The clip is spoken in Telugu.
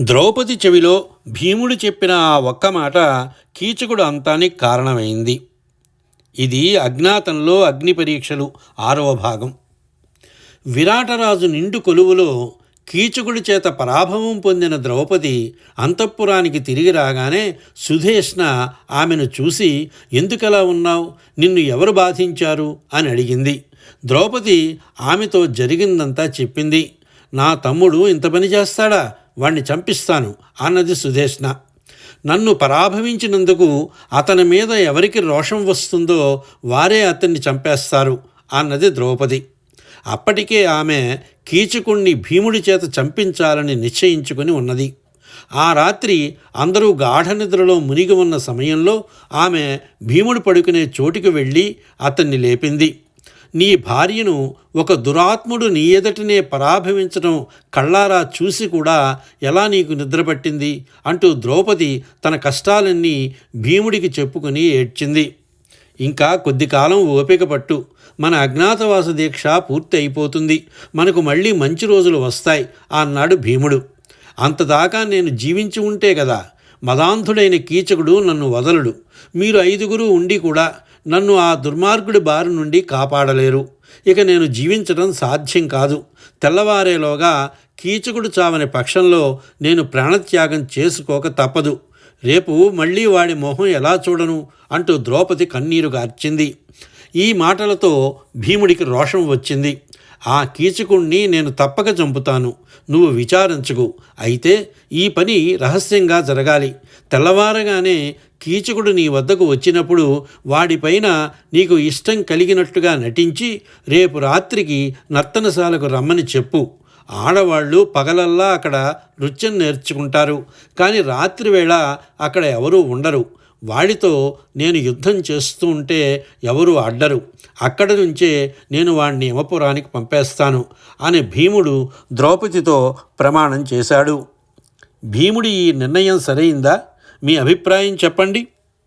ద్రౌపది చెవిలో భీముడు చెప్పిన ఆ ఒక్క మాట కీచకుడు అంతానికి కారణమైంది. ఇది అజ్ఞాతంలో అగ్ని పరీక్షలు ఆరవ భాగం. విరాటరాజు నిండు కొలువులో కీచకుడి చేత పరాభవం పొందిన ద్రౌపది అంతఃపురానికి తిరిగి రాగానే సుధేష్ణ ఆమెను చూసి ఎందుకలా ఉన్నావు? నిన్ను ఎవరు బాధించారు? అని అడిగింది. ద్రౌపది ఆమెతో జరిగిందంతా చెప్పింది. నా తమ్ముడు ఇంత పని చేస్తాడా? వాణ్ణి చంపిస్తాను. అన్నది సుధేష్ణ. నన్ను పరాభవించినందుకు అతని మీద ఎవరికి రోషం వస్తుందో వారే అతన్ని చంపేస్తారు. అన్నది ద్రౌపది. అప్పటికే ఆమె కీచకుణ్ణి భీముడి చేత చంపించాలని నిశ్చయించుకుని ఉన్నది. ఆ రాత్రి అందరూ గాఢ నిద్రలో మునిగి ఉన్న సమయంలో ఆమె భీముడు పడుకునే చోటికి వెళ్ళి అతన్ని లేపింది. నీ భార్యను ఒక దురాత్ముడు నీ ఎదటనే పరాభవించడం కళ్ళారా చూసి కూడా ఎలా నీకు నిద్రపట్టింది అంటూ ద్రౌపది తన కష్టాలన్నీ భీముడికి చెప్పుకుని ఏడ్చింది. ఇంకా కొద్ది కాలం ఓపిక పట్టు. మన అజ్ఞాతవాస దీక్ష పూర్తి అయిపోతుంది. మనకు మళ్ళీ మంచి రోజులు వస్తాయి అన్నాడు భీముడు. అంతదాకా నేను జీవించి ఉంటే కదా మదాంధుడైన కీచకుడు నన్ను వదలడు. మీరు ఐదుగురు ఉండి కూడా నన్ను ఆ దుర్మార్గుడి బారి నుండి కాపాడలేరు. ఇక నేను జీవించడం సాధ్యం కాదు. తెల్లవారేలోగా కీచకుడు చావని పక్షంలో నేను ప్రాణత్యాగం చేసుకోక తప్పదు. రేపు మళ్ళీ వాడి మొహం ఎలా చూడను? అంటూ ద్రౌపది కన్నీరు గార్చింది ఈ మాటలతో భీముడికి రోషం వచ్చింది. ఆ కీచకుణ్ణి నేను తప్పక చంపుతాను. నువ్వు విచారించకు. అయితే ఈ పని రహస్యంగా జరగాలి. తెల్లవారగానే కీచకుడు నీ వద్దకు వచ్చినప్పుడు వాడిపైన నీకు ఇష్టం కలిగినట్టుగా నటించి రేపు రాత్రికి నర్తనశాలకు రమ్మని చెప్పు. ఆడవాళ్ళు పగలల్లా అక్కడ నృత్యం నేర్చుకుంటారు. కానీ రాత్రివేళ అక్కడ ఎవరూ ఉండరు. వాడితో నేను యుద్ధం చేస్తూ ఉంటే ఎవరు అడ్డరు అక్కడి నుంచే నేను వాణ్ణి యమపురానికి పంపేస్తాను అని భీముడు ద్రౌపదితో ప్రమాణం చేశాడు. భీముడి ఈ నిర్ణయం సరైందా? మీ అభిప్రాయం చెప్పండి.